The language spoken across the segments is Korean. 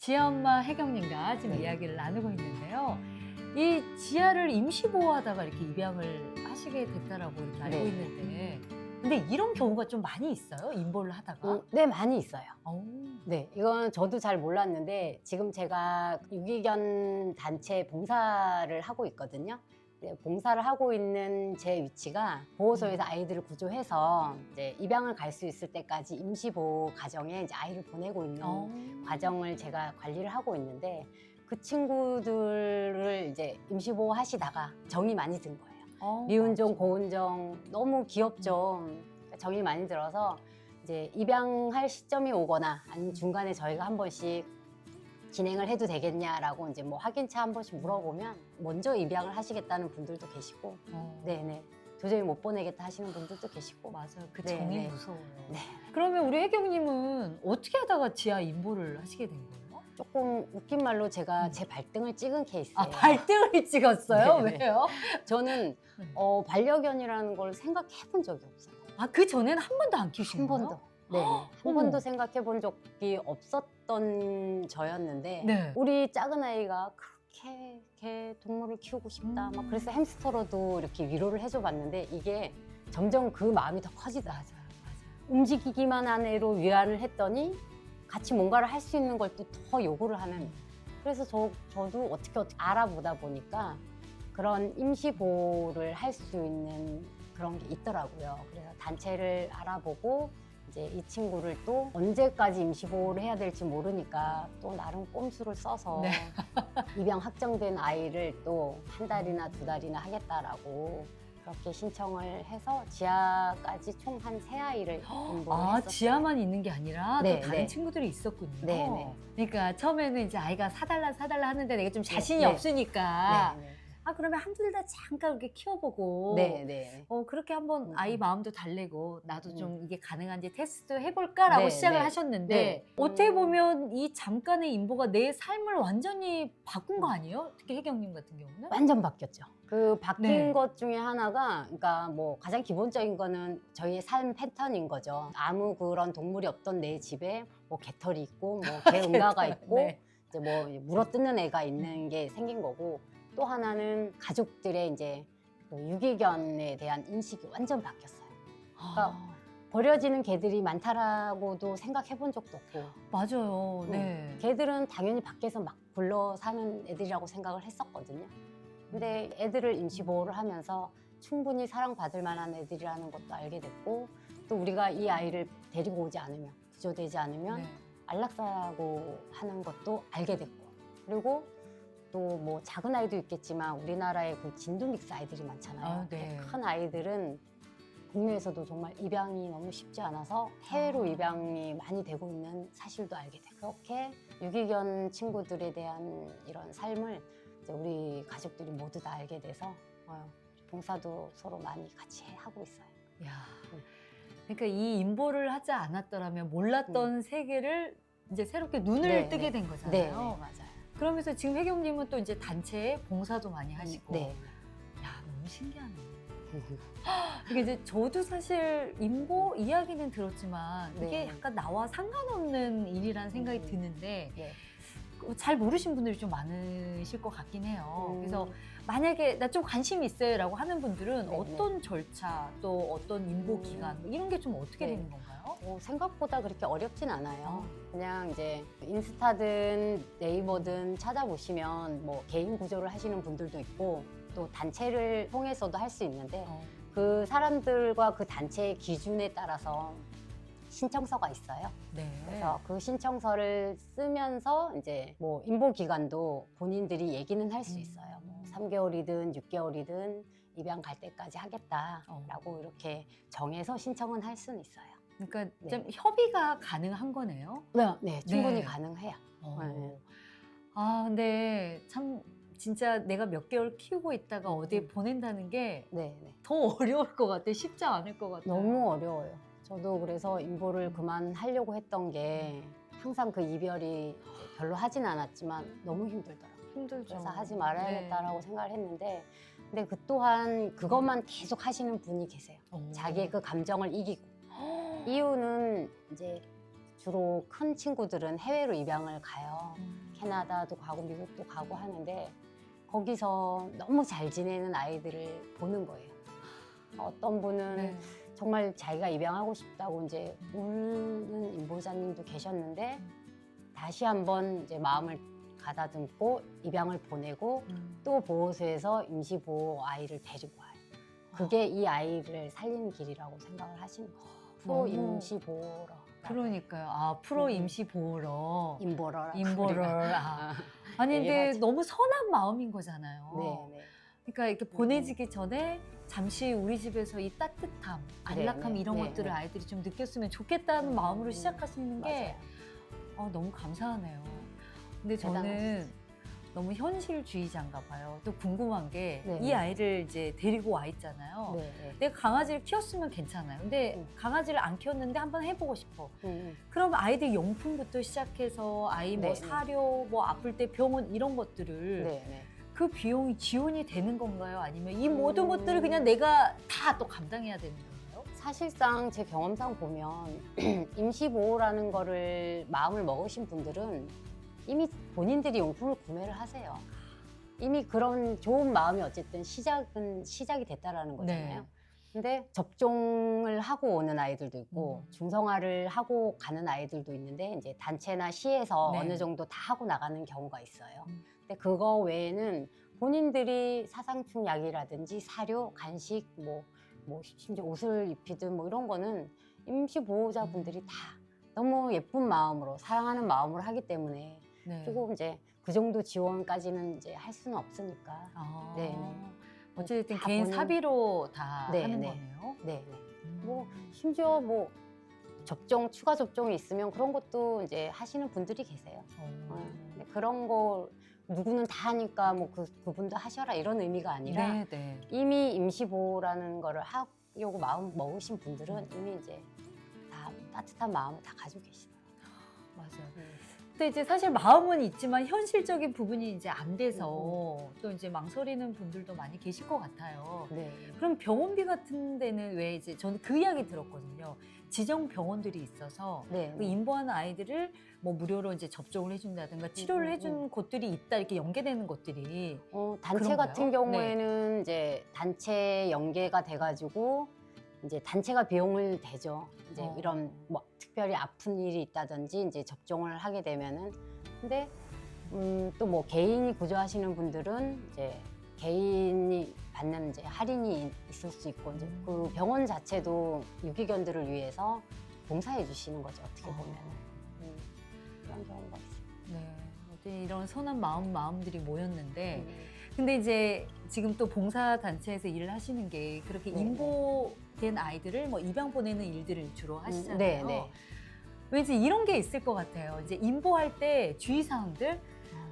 지아 엄마 혜경님과 지금 네. 이야기를 나누고 있는데요. 이 지아를 임시 보호하다가 이렇게 입양을 하시게 됐다라고 이렇게 알고 네. 있는데, 근데 이런 경우가 좀 많이 있어요? 임보를 하다가? 음, 네, 많이 있어요. 어. 네, 이건 저도 잘 몰랐는데 지금 제가 유기견 단체 봉사를 하고 있거든요. 네, 봉사를 하고 있는 제 위치가 보호소에서 아이들을 구조해서 이제 입양을 갈 수 있을 때까지 임시보호 가정에 이제 아이를 보내고 있는 어. 과정을 제가 관리를 하고 있는데 그 친구들을 이제 임시보호 하시다가 정이 많이 든 거예요. 어, 미운종, 맞아. 고운종 너무 귀엽죠. 정이 많이 들어서 이제 입양할 시점이 오거나 아니면 중간에 저희가 한 번씩 진행을 해도 되겠냐라고 이제 뭐 확인차 한 번씩 물어보면 먼저 입양을 하시겠다는 분들도 계시고, 어. 네네 도저히 못 보내겠다 하시는 분들도 계시고, 맞아요. 그 네, 정이 네. 무서워요. 네 그러면 우리 혜경님은 어떻게 하다가 지아 임보를 하시게 된 거예요? 조금 웃긴 말로 제가 음. 제 발등을 찍은 케이스예요. 아, 발등을 찍었어요? 네, 네. 왜요? 저는 음. 어, 반려견이라는 걸 생각해 본 적이 없어요. 아, 그 전에는 한 번도 안 키우신 한 거예요? 번도. 네, 한 어머. 번도 생각해 본 적이 없었던 저였는데 네. 우리 작은 아이가 그렇게 개 동물을 키우고 싶다. 음. 막 그래서 햄스터로도 이렇게 위로를 해줘 봤는데 이게 점점 그 마음이 더 커지다. 맞아요. 움직이기만 한 애로 위안을 했더니 같이 뭔가를 할 수 있는 걸 또 더 요구를 하는. 그래서 저, 저도 어떻게 어떻게 알아보다 보니까 그런 임시보호를 할 수 있는 그런 게 있더라고요. 그래서 단체를 알아보고 이제 이 친구를 또 언제까지 임시보호를 해야 될지 모르니까 또 나름 꼼수를 써서 네. 입양 확정된 아이를 또 한 달이나 두 달이나 하겠다라고 그렇게 신청을 해서 지하까지 총 한 세 아이를 인보를 아, 했었어요. 지하만 있는 게 아니라 네, 또 다른 네. 친구들이 있었군요. 네, 네. 그러니까 처음에는 이제 아이가 사달라 사달라 하는데 내가 좀 자신이 네. 없으니까 네, 아 그러면 한둘 다 잠깐 이렇게 키워보고 네, 네. 어 그렇게 한번 음. 아이 마음도 달래고 나도 음. 좀 이게 가능한지 테스트 해볼까라고 네, 시작을 네. 하셨는데 네. 어떻게 음. 보면 이 잠깐의 인보가 내 삶을 완전히 바꾼 거 아니에요? 특히 혜경님 같은 경우는? 완전 바뀌었죠. 그 바뀐 네. 것 중에 하나가, 그러니까 뭐 가장 기본적인 거는 저희의 삶 패턴인 거죠. 아무 그런 동물이 없던 내 집에 뭐 개털이 있고, 뭐 개응가가 있고, 네. 이제 뭐 물어뜯는 애가 있는 게 생긴 거고, 또 하나는 가족들의 이제 그 유기견에 대한 인식이 완전 바뀌었어요. 아, 버려지는 개들이 많다라고도 생각해 본 적도 없고, 맞아요. 음. 네. 개들은 당연히 밖에서 막 굴러 사는 애들이라고 생각을 했었거든요. 근데 애들을 임시보호를 하면서 충분히 사랑받을 만한 애들이라는 것도 알게 됐고 또 우리가 이 아이를 데리고 오지 않으면 구조되지 않으면 네. 안락사라고 하는 것도 알게 됐고 그리고 또 뭐 작은 아이도 있겠지만 우리나라에 그 진도 믹스 아이들이 많잖아요. 아, 네. 큰 아이들은 국내에서도 정말 입양이 너무 쉽지 않아서 해외로 아. 입양이 많이 되고 있는 사실도 알게 되고 그렇게 유기견 친구들에 대한 이런 삶을 이제 우리 가족들이 모두 다 알게 돼서 어, 봉사도 서로 많이 같이 해- 하고 있어요. 야, 음. 그러니까 이 인보를 하지 않았더라면 몰랐던 세계를 이제 새롭게 눈을 네, 뜨게 네. 된 네, 거잖아요. 네, 맞아요. 그러면서 지금 혜경님은 또 이제 단체에 봉사도 많이 하시고, 네. 야 너무 신기하네. 이게 이제 저도 사실 인보 이야기는 들었지만 이게 네. 약간 나와 상관없는 일이라는 생각이 음. 드는데 네. 그잘 모르신 분들이 좀 많으실 것 같긴 해요. 음. 그래서 만약에 나 좀 관심 있어요라고 하는 분들은 네, 어떤 절차 또 어떤 인보 음. 기간 뭐 이런 게 좀 어떻게 네. 되는 건가요? 어, 생각보다 그렇게 어렵진 않아요. 어. 그냥 이제 인스타든 네이버든 찾아보시면 뭐 개인 구조를 하시는 분들도 있고 또 단체를 통해서도 할 수 있는데 어. 그 사람들과 그 단체의 기준에 따라서 신청서가 있어요. 네. 그래서 그 신청서를 쓰면서 이제 뭐 인보 기간도 본인들이 얘기는 할수 음. 있어요. 뭐 3개월이든 6개월이든 입양 갈 때까지 하겠다라고 어. 이렇게 정해서 신청은 할 수는 있어요. 그러니까 네. 좀 협의가 가능한 거네요. 네, 네 충분히 네. 가능해요. 어. 네. 아 근데 참 진짜 내가 몇 개월 키우고 있다가 어디에 음. 보낸다는 게 더 네, 네. 어려울 것 같아. 쉽지 않을 것 같아요. 너무 어려워요. 저도 그래서 인보를 그만하려고 했던 게 항상 그 이별이 별로 하진 않았지만 너무 힘들더라고요. 힘들죠. 그래서 하지 말아야겠다라고 네. 생각을 했는데 근데 그 또한 그것만 계속 하시는 분이 계세요. 어. 자기의 그 감정을 이기고 이유는 이제 주로 큰 친구들은 해외로 입양을 가요. 캐나다도 가고 미국도 가고 하는데 거기서 너무 잘 지내는 아이들을 보는 거예요. 어떤 분은 네. 정말 자기가 입양하고 싶다고 이제 우는 임보자님도 계셨는데 다시 한번 이제 마음을 가다듬고 입양을 보내고 음. 또 보호소에서 임시보호 아이를 데리고 와요. 그게 이 아이를 살리는 길이라고 생각을 하시는 거예요. 프로 너무- 임시 보호러. 그러니까요. 아 프로 음. 임시 보호러. 임보러라. 임보를. 우리가. 아. 아니 근데. 너무 선한 마음인 거잖아요. 네, 네. 그러니까 이렇게 보내지기 전에 잠시 우리 집에서 이 따뜻함, 안락함 네, 이런 네, 것들을 네. 아이들이 좀 느꼈으면 좋겠다는 음, 마음으로 음, 시작하시는 게 맞아요. 어, 너무 감사하네요. 근데 저는 대단하시죠. 너무 현실주의자인가 봐요. 또 궁금한 게 이 네. 아이를 이제 데리고 와 있잖아요. 네, 네. 내가 강아지를 키웠으면 괜찮아요. 근데 음. 강아지를 안 키웠는데 한번 해보고 싶어. 음, 그럼 아이들 용품부터 시작해서 아이 뭐 네, 네. 사료, 뭐 아플 때 병원 이런 것들을 네, 네. 그 비용이 지원이 되는 건가요? 아니면 이 모든 음. 것들을 그냥 내가 다 또 감당해야 되는 건가요? 사실상 제 경험상 보면 임시 보호라는 거를 마음을 먹으신 분들은 이미 본인들이 용품을 구매를 하세요. 이미 그런 좋은 마음이 어쨌든 시작은 시작이 됐다라는 거잖아요. 네. 근데 접종을 하고 오는 아이들도 있고 음. 중성화를 하고 가는 아이들도 있는데 이제 단체나 시에서 네. 어느 정도 다 하고 나가는 경우가 있어요. 음. 근데 그거 외에는 본인들이 사상충 약이라든지 사료, 간식, 뭐, 뭐 심지어 옷을 입히든 뭐 이런 거는 임시 보호자분들이 다 너무 예쁜 마음으로 사랑하는 마음으로 하기 때문에 네. 그리고 이제 그 정도 지원까지는 이제 할 수는 없으니까. 아, 네, 어쨌든 다 개인 본인- 사비로 다 네, 하는 네. 거네요. 네, 네. 음. 뭐 심지어 뭐 접종 추가 접종이 있으면 그런 것도 이제 하시는 분들이 계세요. 어. 어, 근데 그런 거 누구는 다 하니까 뭐 그 그분도 하셔라 이런 의미가 아니라 네, 네. 이미 임시보호라는 거를 하려고 마음 먹으신 분들은 이미 이제 다 따뜻한 마음을 다 가지고 계시더라고요. 맞아요. 근데 이제 사실 마음은 있지만 현실적인 부분이 이제 안 돼서 음, 또 이제 망설이는 분들도 많이 계실 것 같아요. 네. 그럼 병원비 같은 데는 왜 이제 저는 그 이야기 들었거든요. 지정 병원들이 있어서 네. 그 임보하는 아이들을 뭐 무료로 이제 접종을 해준다든가 치료를 음, 해준 곳들이 있다 이렇게 연계되는 것들이 어, 단체 그런가요? 같은 경우에는 이제 단체 연계가 돼가지고 이제 단체가 비용을 대죠. 이제 어. 이런 뭐 특별히 아픈 일이 있다든지 이제 접종을 하게 되면은 근데 음, 또 뭐 개인이 구조하시는 분들은 이제 개인이 받는 이제 할인이 있- 있을 수 있고 이제 그 병원 자체도 유기견들을 위해서 봉사해 주시는 거죠 어떻게 보면 음, 그런 경우가 있어요. 네. 어떤 이런 선한 마음 마음들이 모였는데 음. 근데 이제 지금 또 봉사 단체에서 일을 하시는 게 그렇게 네, 임보 된 아이들을 뭐 입양 보내는 일들을 주로 하시잖아요. 네, 네. 왠지 이런 게 있을 것 같아요. 이제 임보할 때 주의 사항들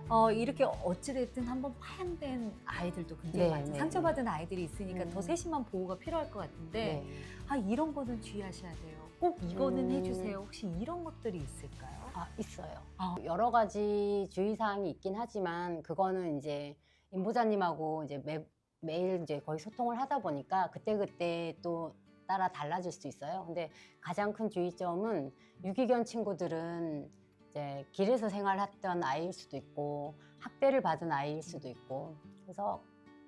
어, 이렇게 어찌됐든 한번 파양된 아이들도 굉장히 네, 많죠. 네, 상처받은 아이들이 있으니까 음. 더 세심한 보호가 필요할 것 같은데 네. 아 이런 거는 주의하셔야 돼요. 꼭 이거는 음. 해주세요. 혹시 이런 것들이 있을까요? 아, 있어요. 아. 여러 가지 주의사항이 있긴 하지만 그거는 이제 임보자님하고 이제 매, 매일 이제 거의 소통을 하다 보니까 그때그때 또 따라 달라질 수 있어요. 근데 가장 큰 주의점은 유기견 친구들은 이제 길에서 생활했던 아이일 수도 있고 학대를 받은 아이일 수도 있고 그래서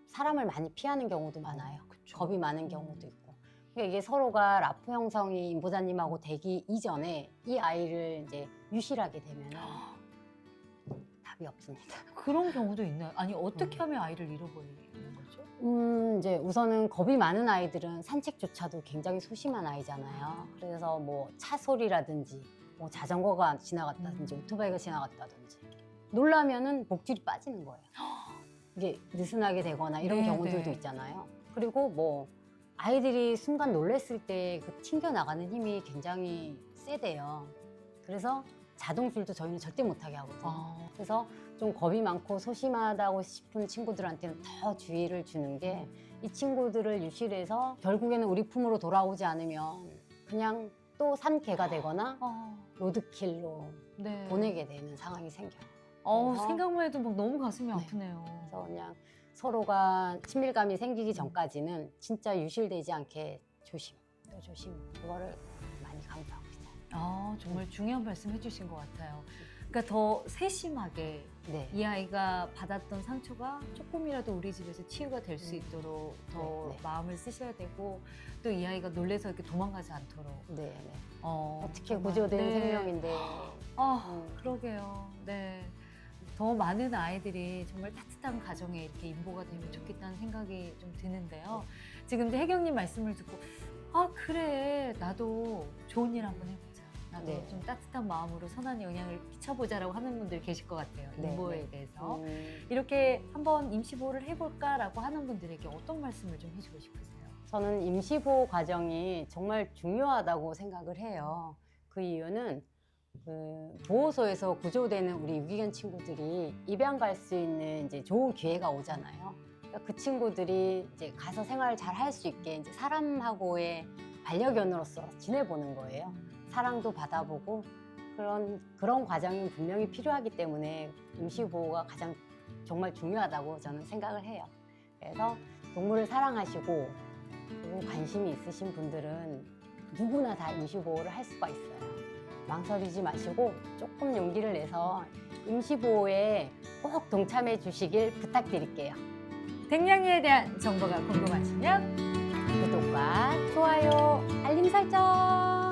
사람을 많이 피하는 경우도 많아요. 그쵸. 겁이 많은 경우도 있고. 그러니까 이게 서로가 라프 형성이 임보자님하고 되기 이전에 이 아이를 이제 유실하게 되면 답이 없습니다. 그런 경우도 있나요? 아니 어떻게 음. 하면 아이를 거죠? 음, 이제 우선은 겁이 많은 아이들은 산책조차도 굉장히 소심한 아이잖아요. 그래서 뭐 차 소리라든지 뭐 자전거가 지나갔다든지 음. 오토바이가 지나갔다든지 놀라면은 목줄이 빠지는 거예요. 이게 느슨하게 되거나 이런 네, 경우들도 네. 있잖아요. 그리고 뭐 아이들이 순간 놀랬을 때 그 튕겨 나가는 힘이 굉장히 세대요. 그래서 자동줄도 저희는 절대 못하게 하거든요. 아, 그래서 좀 겁이 많고 소심하다고 싶은 친구들한테는 더 주의를 주는 게 이 친구들을 유실해서 결국에는 우리 품으로 돌아오지 않으면 그냥 또 산개가 되거나 아, 로드킬로 네. 보내게 되는 상황이 생겨요. 어, 생각만 해도 막 너무 가슴이 네. 아프네요. 그래서 그냥 서로가 친밀감이 생기기 전까지는 진짜 유실되지 않게 조심, 또 조심 그거를 아, 정말 중요한 말씀 해주신 것 같아요. 그러니까 더 세심하게 네. 이 아이가 받았던 상처가 조금이라도 우리 집에서 치유가 될수 음. 있도록 더 네, 네. 마음을 쓰셔야 되고 또 이 아이가 놀래서 이렇게 도망가지 않도록 네, 네. 어, 어떻게 정말, 구조된 네. 생명인데. 아, 음. 그러게요. 네. 더 많은 아이들이 정말 따뜻한 가정에 이렇게 인보가 되면 좋겠다는 생각이 좀 드는데요. 지금 혜경님 말씀을 듣고 아 그래 나도 좋은 일 한번 해보자. 나도 네. 좀 따뜻한 마음으로 선한 영향을 끼쳐보자라고 하는 분들 계실 것 같아요. 네, 인보에 네. 대해서 음, 이렇게 한번 임시보호를 해볼까라고 하는 분들에게 어떤 말씀을 좀 해주고 싶으세요? 저는 임시보호 과정이 정말 중요하다고 생각을 해요. 그 이유는 그 보호소에서 구조되는 우리 유기견 친구들이 입양 갈 수 있는 이제 좋은 기회가 오잖아요. 그러니까 그 친구들이 이제 가서 생활을 잘할 수 있게 이제 사람하고의 반려견으로서 지내보는 거예요. 사랑도 받아보고 그런 그런 과정이 분명히 필요하기 때문에 임시 보호가 가장 정말 중요하다고 저는 생각을 해요. 그래서 동물을 사랑하시고 그리고 관심이 있으신 분들은 누구나 다 임시 보호를 할 수가 있어요. 망설이지 마시고 조금 용기를 내서 임시 보호에 꼭 동참해 주시길 부탁드릴게요. 댕냥이에 대한 정보가 궁금하시면 구독과 좋아요, 알림 설정